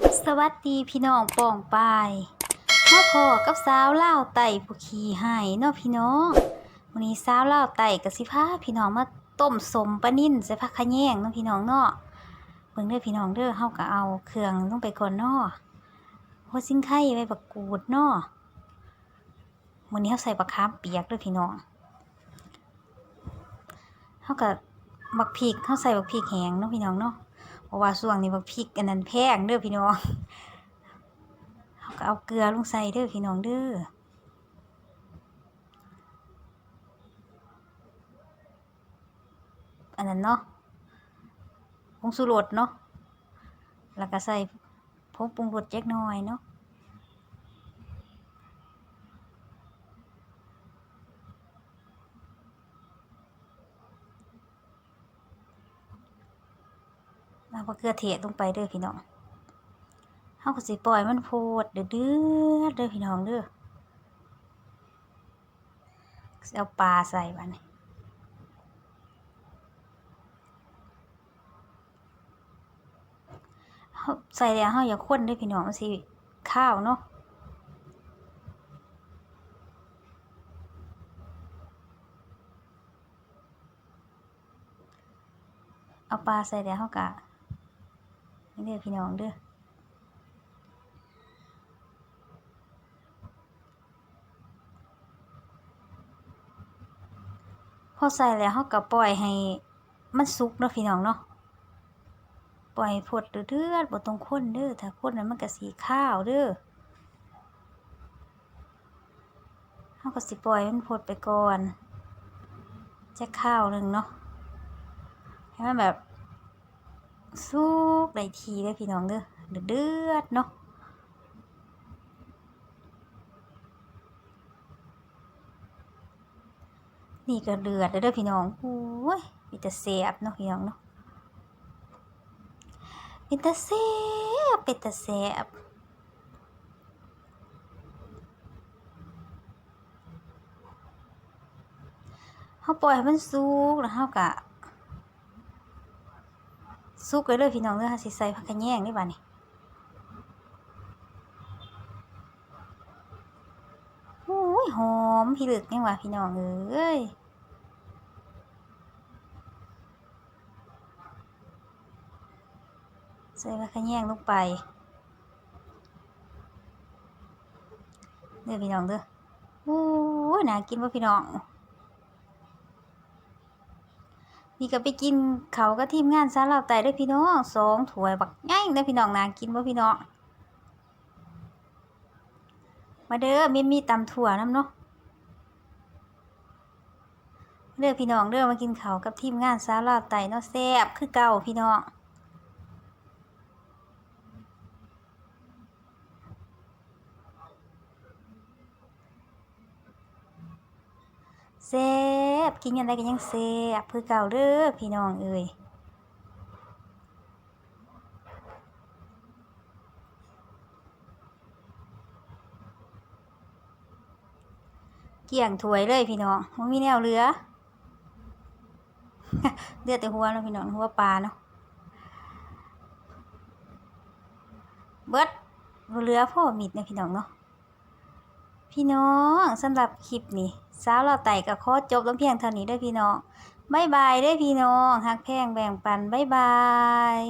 สวัสดีพี่น้องป่องปายมาพอกับสาวเล่าไต่ผู้ขี่ให้เนาะพี่น้องวันนี้สาวเล่าไต่กับสิพาพี่น้องมาต้มสมปลานิ่นใส่ผักขะแยงเนาะพี่น้องเนาะเบิ่งเด้อพี่น้องเด้อเฮาก็เอาเครื่องลงไปก่อนเนาะหัวซิ่งไข่ไว้บักกูดเนาะวันนี้เฮาใส่บักขามเปียกเด้อพี่น้องเฮาก็บักพริกเฮาใส่บักพริกแห้งเนาะพี่น้องเนาะ ราะว่าช่วงนี้บักพริกอันนั้นแพงเด้อพี่น้องเขาก็เอาเกลือลงใส่เด้อพี่น้องเด้ออันนั้นเนาะผงสุรสเนาะแล้วก็ใส่ผงปรุงรสเล็กน้อยเนาะ แล้วก็เกลือเทศลงไปเด้อพี่น้องเฮาก็สิปล่อยมันโพดเดือดเดือดเด้อพี่น้องเด้อเอาปลาใส่บัดนี้เฮาใส่แล้วเฮาอย่าข้นเด้อพี่น้องสิข้าวเนาะเอาปลาใส่แล้วเฮากะ เด้อพี่น้องเด้อพอใส่แล้วเขาก็ปล่อยให้มันสุกเนาะพี่น้องเนาะปล่อยให้พดเดือดบ่ต้องข้นเด้อถ้าข้นนั้นมันก็สีข้าวเด้อเขาก็สิปล่อยมันพดไปก่อนจะข้าวหนึ่งเนาะให้มันแบบ สุกได้ทีเด้พี่น้องเด้อเดือดเนาะนี่ก็เดือดแล้วเด้อพี่น้องโอ้ยมีแต่แซ่บเนาะพี่น้องเนาะเป็นตาแซ่บเป็นตาแซ่บเฮาปล่อยให้มันสุกแล้วเฮาก็ สุกเลยเลยพี่น้องเด้อค่ะสิใส่ผักกระแยงได้บ่านี่โอ้ยหอมพี่ลึกยังว่าพี่น้องเอ้ยใส่ผักกระแยงลงไปเด้อพี่น้องเด้อโอ้ยน่ากินบ่พี่น้อง นี่ก็ไปกินเขาก็ทีมงานซาลาวไต่ด้วยพี่น้องสองถ้วยบักง่ายเด้พี่น้องนากินบ่พี่น้องมาเด้อมีมีตำถั่วน้ำเนาะเด้อพี่น้องเด้อมากินเขากับทีมงานซาลาวไตเนาะแซ่บคือเก่าพี่น้องแซ่ บกินยังไงก็ยังแซ่บคือเก่าเด้อพี่น้องเอ้ยเกี่ยงถวยเลยพี่น้องมันมีแนวเหลือเลือดแต่หัวเนาะพี่น้องหัวปลาเนาะเบิดเหลือพ่อมิดเนาะพี่น้องเนาะ พี่น้องสำหรับคลิปนี้สาวเราไต่กับโค้ดจบลงเพียงเท่านี้ด้อพี่น้องบายบายด้อพี่น้องฮักแพงแบ่งปันบายบาย